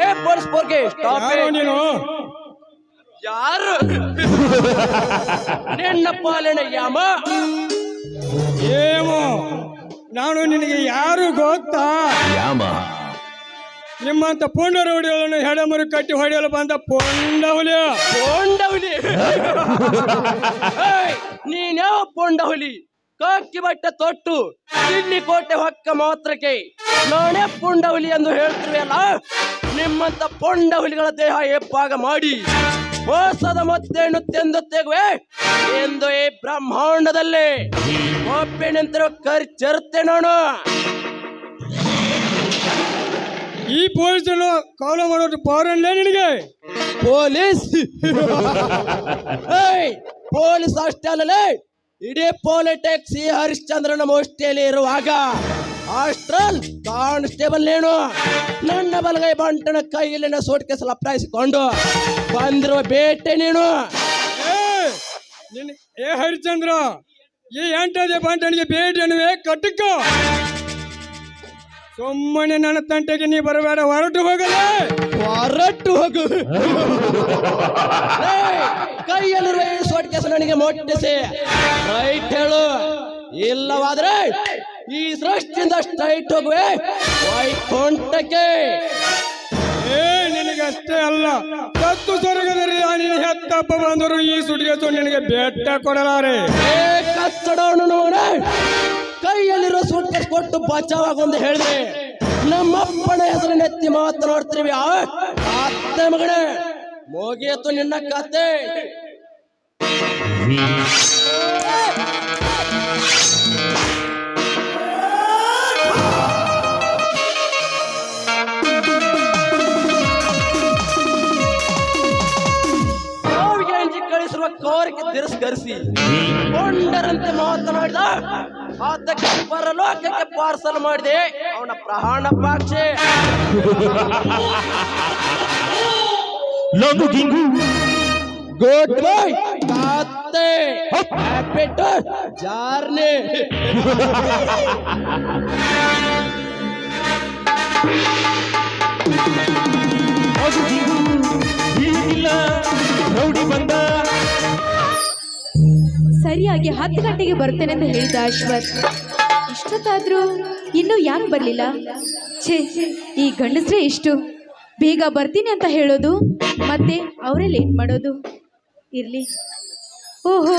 ಏ police ಬೋರ್ಗೆ stop ನೀನು? ಯಾರು? ನಿನ್ನ ಪಾಲನೆ ಯಾಮ? ಏಮೋ ನಾನು ನಿನಗೆ ಯಾರು ಗೊತ್ತಾ? ಯಾಮ? ನಿಮ್ಮಂತ ಪೊಂಡ ರೌಡಿಗಳನ್ನು ಹೆಡಮರು ಕಟ್ಟಿ ಹೊಡೆಯಲು ಬಂದ ಪೊಂಡವಲಿ ಪೊಂಡವಲಿ ಪೊಂಡಹುಲಿ ನೀನ್ಯಾವ ಪೊಂಡಹುಲಿ ಕಾಕಿ ಬಟ್ಟೆ ತೊಟ್ಟು ಇಲ್ಲಿ ಕೋಟೆ ಹೊಕ್ಕ ಮಾತ್ರಕ್ಕೆ. ನಾನೇ ಪುಂಡಹುಲಿ ಎಂದು ಹೇಳ್ತೀವಲ್ಲ ನಿಮ್ಮಂತ ಪೊಂಡಹುಲಿಗಳ ದೇಹ ಎಪ್ಪಾಗ ಮಾಡಿ ಮೋಸದ ಮತ್ತೇನು ತೆಂದು ತೆಗುವೆ ಎಂದು ಈ ಬ್ರಹ್ಮಾಂಡದಲ್ಲಿ ಒಪ್ಪೆ ನಿಂತಿರೋ ಖರ್ಚರುತ್ತೆ ನಾನು. ಈ ಪೊಲೀಸರು ಕಾಲ ಮಾಡೋದು ಪೌರಲ್ಲೇ ನಿನಗೆ? ಪೊಲೀಸ್? ಪೊಲೀಸ್ ಅಷ್ಟೇ ಅಲ್ಲಲೇ ಇಡೀ ಪೊಲಿಟಿಕ್ಸ್ ಈ ಹರಿಶ್ಚಂದ್ರನ ಮೋಷ್ಠಿಯಲ್ಲಿ ಇರುವಾಗ ಹಾಸ್ಟೆಲ್ ಕಾನ್ಸ್ಟೇಬಲ್ ಏನು ನನ್ನ ಬಲಗೈ ಬಂಟನ ಕೈಯಲ್ಲಿನ ಸೋಟಿಕೆ ಲಪ್ಟಾಯಿಸಿಕೊಂಡು ಬಂದಿರುವ ಬೇಟೆ ನೀನು ಏ ಹರಿಶ್ಚಂದ್ರ ಈ ಎಂಟದೇ ಬಂಟನಿಗೆ ಬೇಟೆ ನೀವೇ ಕಟ್ಟಕ್ಕ ಸುಮ್ಮನೆ ನನ್ನ ತಂಟೆಗೆ ನೀ ಬರಬೇಡ ಹೊರಟು ಹೋಗಲ್ಲ ಹೊರಟು ಹೋಗು. ಕೈಯಲ್ಲಿರುವ ಈ ಮೊಟ್ಟಿಸಿ. ರೈಟ್ ಹೇಳು. ಇಲ್ಲವಾದ್ರೆ ಈ ಸೃಷ್ಟಿಯಿಂದ ಸ್ಟ್ರೈಟ್ ಹೋಗುವೆ. ವೈಕುಂಠಕ್ಕೆ ಏ ನಿನಗಷ್ಟೇ ಅಲ್ಲ. ಸತ್ತು ಸ್ವರ್ಗದಲ್ಲಿ ನಿನ್ನ ಹೆತ್ತಪ್ಪ ಬಂದರು ಈ ಸುಡಿಗೆ ನಿನಗೆ ಬೆಟ್ಟ ಕೊಡಲಾರೆ. ಏ ಕಚ್ಚಡವನು ನೋಡೆ. ಕೈಯಲ್ಲಿರೋ ಸೂಟ್ ಕೊಟ್ಟು ಬಚಾವಾಗೊಂದು ಹೇಳಿದ್ರೆ ನಮ್ಮಪ್ಪನ ಹೆಸರು ನೆತ್ತಿ ಮಾತನಾಡ್ತೀವಿ ಅತ್ತೆ ಮಗನೇ ಮುಗಿಯಿತು ನಿನ್ನ ಕತೆ. ಕಳಿಸಿರುವ ಕೋರಿಕೆ ತಿರಸ್ಕರಿಸಿ. ಕೊಂಡರಂತೆ ಮಾತನಾಡಿದ ಅದಕ್ಕೆ ಪರಲೋಕಕ್ಕೆ ಪಾರ್ಸಲ್ ಮಾಡಿದೆ. ಅವನ ಪ್ರಹಾಣ ಪಾಕ್ಷೆ. ಲಂಗು ಗಿಂಗು. ಗುಡ್ ಬಾಯ್ ಕತ್ತೆ ಹ್ಯಾಪಿಟ್ ಜಾರ್ನೆ. ಸರಿಯಾಗಿ ಹತ್ತು ಗಂಟೆಗೆ ಬರ್ತೇನೆ ಅಂತ ಹೇಳಿದ ಅಶ್ವಥ್. ಇಷ್ಟೊತ್ತಾದ್ರೂ ಇನ್ನೂ ಯಾಕೆ ಬರಲಿಲ್ಲ? ಛೇ ಈ ಗಂಡಸ್ರೇ ಇಷ್ಟು. ಬೇಗ ಬರ್ತೀನಿ ಅಂತ ಹೇಳೋದು ಮತ್ತೆ ಅವರೇ ಲೇಟ್ ಮಾಡೋದು. ಇರಲಿ. ಓಹೋ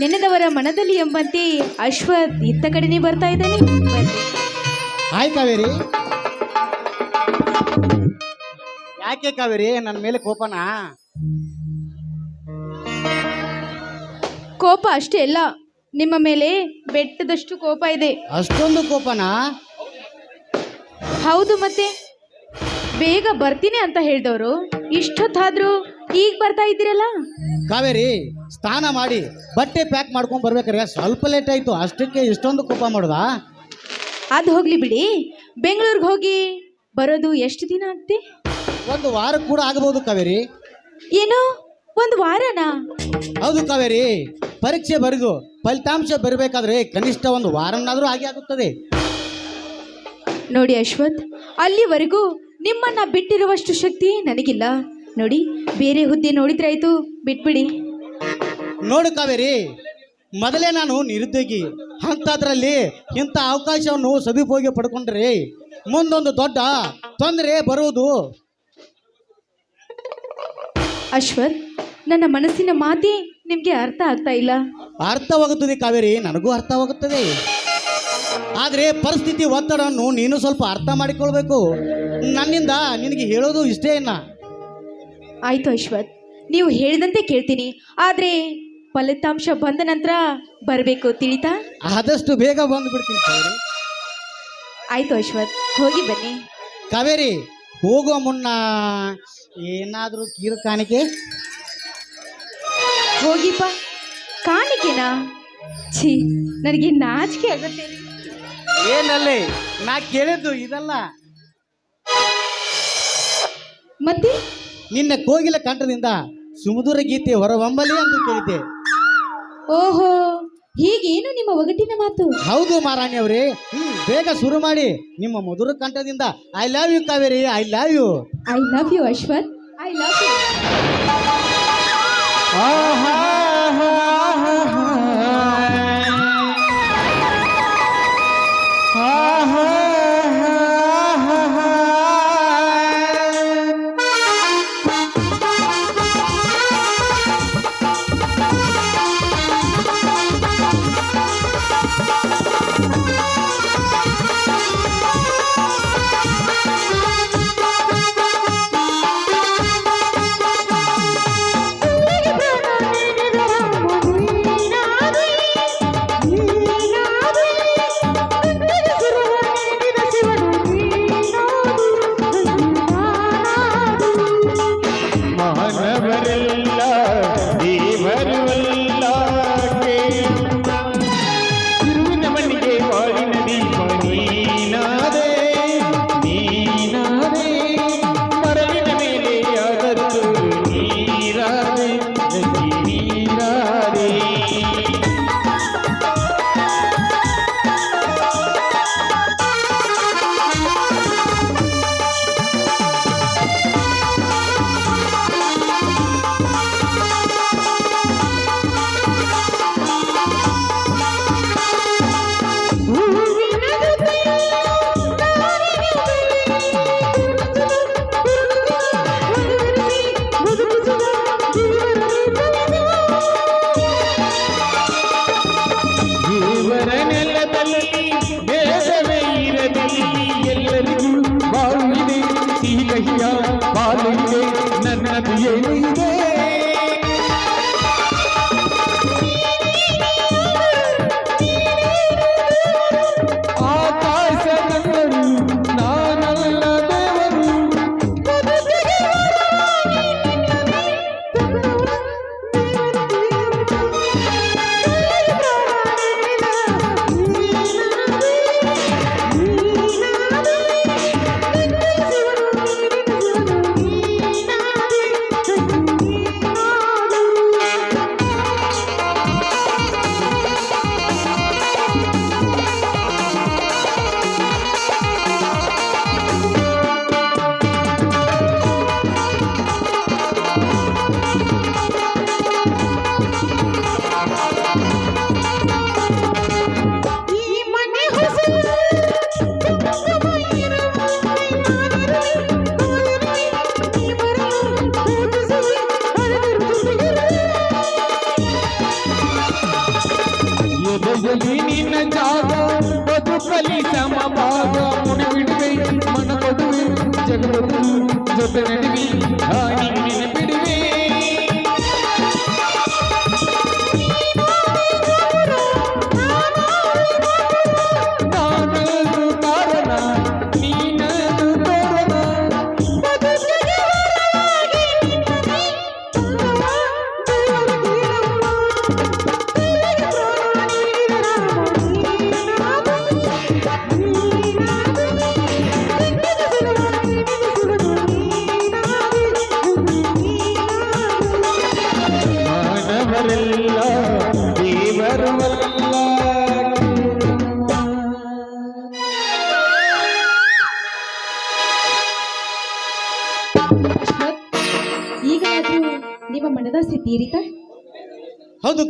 ನೆನೆದವರ ಮನದಲ್ಲಿ ಎಂಬಂತೆ ಅಶ್ವಥ್ ಇತ್ತ ಕಡೆನೆ ಬರ್ತಾ ಇದ್ದಾನೆ. ಹಾಯ್ ಕಾವೇರಿ. ಯಾಕೆ ಕಾವೇರಿ? ನನ್ನ ಮೇಲೆ ಕೋಪನಾ? ಕೋಪ ಅಷ್ಟೇ ಅಲ್ಲ ನಿಮ್ಮ ಮೇಲೆ ಬೆಟ್ಟದಷ್ಟು ಕೋಪ ಇದೆ. ಅಷ್ಟೊಂದು ಕೋಪನಾ? ಹೌದು ಮತ್ತೆ. ಬೇಗ ಬರ್ತೀನಿ ಅಂತ ಹೇಳಿದವರು ಇಷ್ಟೊತ್ತಾದ್ರೂ ಈಗ ಬರ್ತಾ ಇದ್ದೀರಲ್ಲ? ಕಾವೇರಿ ಸ್ನಾನ ಮಾಡಿ ಬಟ್ಟೆ ಪ್ಯಾಕ್ ಮಾಡ್ಕೊಂಡು ಬರ್ಬೇಕಾರೆ ಸ್ವಲ್ಪ ಲೇಟ್ ಆಯ್ತು. ಅಷ್ಟಕ್ಕೆ ಇಷ್ಟೊಂದು ಕೋಪ ಮಾಡುದ? ಅದು ಹೋಗ್ಲಿ ಬಿಡಿ. ಬೆಂಗಳೂರಿಗೆ ಹೋಗಿ ಬರೋದು ಎಷ್ಟು ದಿನ ಆಗ್ತಿ ಒಂದು ವಾರ ಕೂಡ ಆಗಬಹುದು ಕಾವೇರಿ. ಏನು? ಒಂದು ವಾರನಾ? ಹೌದು ಕಾವೇರಿ. ಪರೀಕ್ಷೆ ಬರೆದು ಫಲಿತಾಂಶ ಬರಬೇಕಾದ್ರೆ ಕನಿಷ್ಠ ಒಂದು ವಾರನಾದರೂ ಆಗಿ ಆಗುತ್ತದೆ. ನೋಡಿ ಅಶ್ವಥ್ ಅಲ್ಲಿವರೆಗೂ ನಿಮ್ಮನ್ನ ಬಿಟ್ಟಿರುವಷ್ಟು ಶಕ್ತಿ ನನಗಿಲ್ಲ. ನೋಡಿ ಬೇರೆ ಹುದ್ದೆ ನೋಡಿದ್ರಾಯ್ತು ಬಿಟ್ಬಿಡಿ. ನೋಡು ಕಾವೇರಿ ಮೊದಲೇ ನಾನು ನಿರುದ್ಯೋಗಿ. ಅಂಥದ್ರಲ್ಲಿ ಇಂಥ ಅವಕಾಶವನ್ನು ಸದುಪಯೋಗ ಪಡ್ಕೊಂಡ್ರೆ ಮುಂದೊಂದು ದೊಡ್ಡ ತೊಂದರೆ ಬರುವುದು. ಅಶ್ವಥ್ ನನ್ನ ಮನಸ್ಸಿನ ಮಾತೇ ನಿಮಗೆ ಅರ್ಥ ಆಗ್ತಾ ಇಲ್ಲ. ಅರ್ಥವಾಗುತ್ತದೆ ಕಾವೇರಿ ನನಗೂ ಅರ್ಥವಾಗುತ್ತದೆ. ಆದರೆ ಪರಿಸ್ಥಿತಿ ಒತ್ತಡವನ್ನು ನೀನು ಸ್ವಲ್ಪ ಅರ್ಥ ಮಾಡಿಕೊಳ್ಬೇಕು. ನನ್ನಿಂದ ನಿನಗೆ ಹೇಳೋದು ಇಷ್ಟೇ ಇನ್ನ. ಆಯ್ತು ಅಶ್ವಥ್ ನೀವು ಹೇಳಿದಂತೆ ಕೇಳ್ತೀನಿ. ಆದರೆ ಫಲಿತಾಂಶ ಬಂದ ನಂತರ ಬರಬೇಕು ತಿಳಿತಾ? ಆದಷ್ಟು ಬೇಗ ಬಂದ್ಬಿಡ್ತೀನಿ ಕಾವೇರಿ ಆಯ್ತು ಅಶ್ವಥ್ ಹೋಗಿ ಬನ್ನಿ. ಕಾವೇರಿ ಹೋಗುವ ಮುನ್ನ ಏನಾದರೂ ಕೀರು ಕಾಣಿಕೆ? ಹೋಗಿಪ್ಪ. ಕಾಣಿಕೆನಾ? ಛೀ ನನಗೆ ನಾಚಿಕೆ ಆಗುತ್ತೆ. ಏನಲ್ಲಿ? ನಾ ಕೇಳಿದ್ದು ಇದಲ್ಲ. ಮತ್ತೆ? ನಿನ್ನ ಕೋಗಿಲ ಕಂಠದಿಂದ ಸುಮಧುರ ಗೀತೆ ಹೊರಬಂಬಲಿ ಅಂತ ಕೇಳಿದ್ದೆ. ಓಹೋ ಹೀಗೇನು ನಿಮ್ಮ ಒಗಟಿನ ಮಾತು? ಹೌದು ಮಹಾರಾಣಿ ಅವ್ರಿ. ಬೇಗ ಶುರು ಮಾಡಿ. ನಿಮ್ಮ ಮಧುರ ಕಂಠದಿಂದ I love you Kaveri I love you I love you Ashwath. I love you ಮಾನವರೆಲ್ಲ जगत जो तेरे भी आई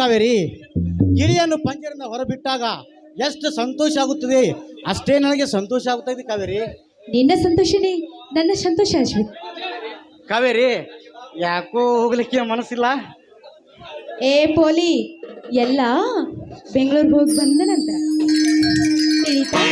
ಕಾವೇರಿ? ಗಿಳಿಯನ್ನು ಪಂಜರದಿಂದ ಹೊರಬಿಟ್ಟಾಗ ಎಷ್ಟು ಸಂತೋಷ ಆಗುತ್ತದೆ? ಅಷ್ಟೇ ನನಗೆ ಸಂತೋಷ ಆಗುತ್ತದೆ ಕಾವೇರಿ. ನಿನ್ನ ಸಂತೋಷನೇ ನನ್ನ ಸಂತೋಷ ಅಶ್ವಥ್ ಕಾವೇರಿ ಯಾಕೋ ಹೋಗ್ಲಿಕ್ಕೆ ಮನಸ್ಸಿಲ್ಲ? ಏ ಪೋಲಿ ಎಲ್ಲ ಬೆಂಗಳೂರಿಗೆ ಹೋಗಿ ಬಂದ ನಂತರ. ತಿಳಿತಾ?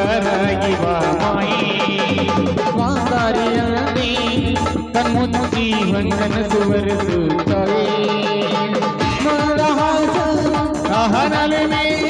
ಅಂಗಲಿನಲ್ಲಿ ಬಂಗಾರಾಗಿ ಬಾ ಮಾಯಿ ಮಾತಾರಿಯಂತೆ ಕಣ್ಮುಚ್ಚಿ ಹೊಂಗನಸು ಬರೆಸುತ್ತವೆ ಮಂದಹಾಸ ಆಹನಲೆ ಮೇಲೆ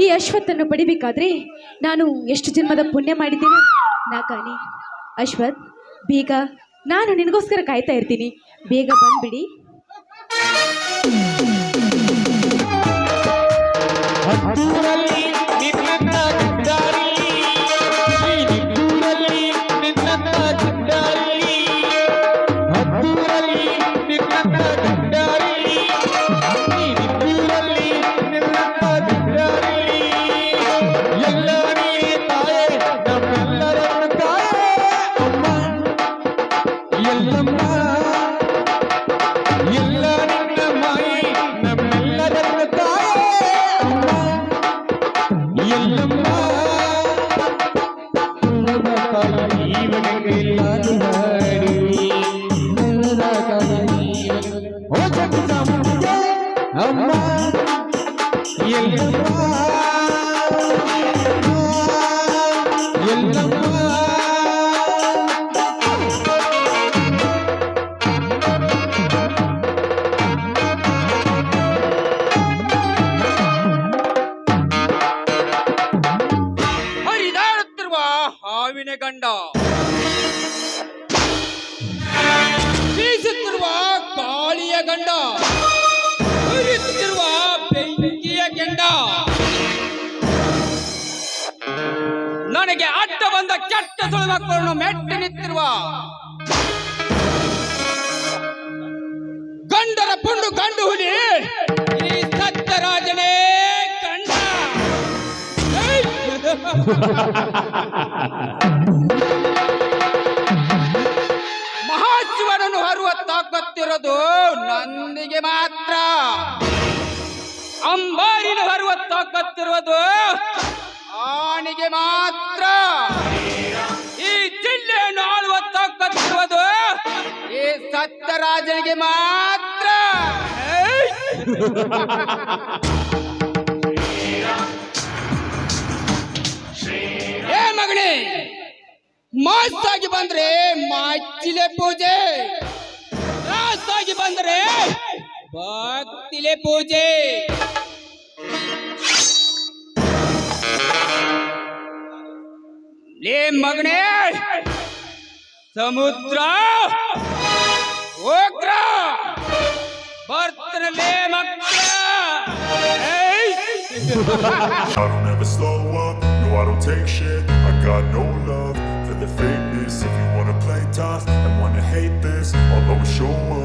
ಈ ಅಶ್ವತ್ಥನ್ನು ಪಡಿಬೇಕಾದ್ರೆ ನಾನು ಎಷ್ಟು ಜನ್ಮದ ಪುಣ್ಯ ಮಾಡಿದ್ದೇನೆ? ನಾಕಾನಿ ಅಶ್ವತ್, ಬೇಗ, ನಾನು ನಿನಗೋಸ್ಕರ ಕಾಯ್ತಾ ಇರ್ತೀನಿ. ಬೇಗ ಬಂದ್ಬಿಡಿ. ಹತ್ತೂರಲ್ಲಿ ಅಮ್ಮ ಹರಿದಾಡುತ್ತಿರುವ ಹಾವಿನ ಗಂಡ. ಬೀಸುತ್ತಿರುವ ಗಾಳಿಯ ಗಂಡ. ಬೆಂಕಿಯ ಕೆಂಡ. ನನಗೆ ಅಡ್ಡ ಬಂದ ಕೆಟ್ಟ ಸುಳು ಮಕ್ಕಳನ್ನು ಮೆಟ್ಟಿ ನಿಂತಿರುವ ಗಂಡರ ಪುಂಡು ಗಂಡು ಹುಡಿ ಈ ಸತ್ಯರಾಜನೇ ರಾಜನೇ ಏಯ್! ಮಹಾಶಿವನನ್ನು ಹರುವ ತಾಕತ್ತಿರೋದು ನಂದಿಗೆ ಮಾತ್ರ. ಅಂಬಾರಿನ ಹರುವ ಕತ್ತಿರುವುದು ಆಣಿಗೆ ಮಾತ್ರ ಈ ಜಿಲ್ಲೆಯನ್ನು ಆಳುವ ತಾಕತ್ತಿರುವುದು ಈ ಸತ್ಯರಾಜನಿಗೆ ಮಾತ್ರ ಏಯ್! ಏ ಮಗನೇ ಮಾಸ್ತಾಗಿ ಬಂದ್ರೆ ಮಾಚಿಲೆ ಪೂಜೆ ರಾಸಾಗಿ ಬಂದ್ರೆ ಭಕ್ತಿಲೆ ಪೂಜೆ ಲೇ ಮಗನೇ ಸಮುದ್ರ ಹೋಗ್ರ ಬರ್ತನಲೇ ಮಕ್ಕಳ ಏಯ್! I don't ever slow up, no I don't take shit I got no love for the fakeness If you wanna play tough and wanna hate this I'll always show up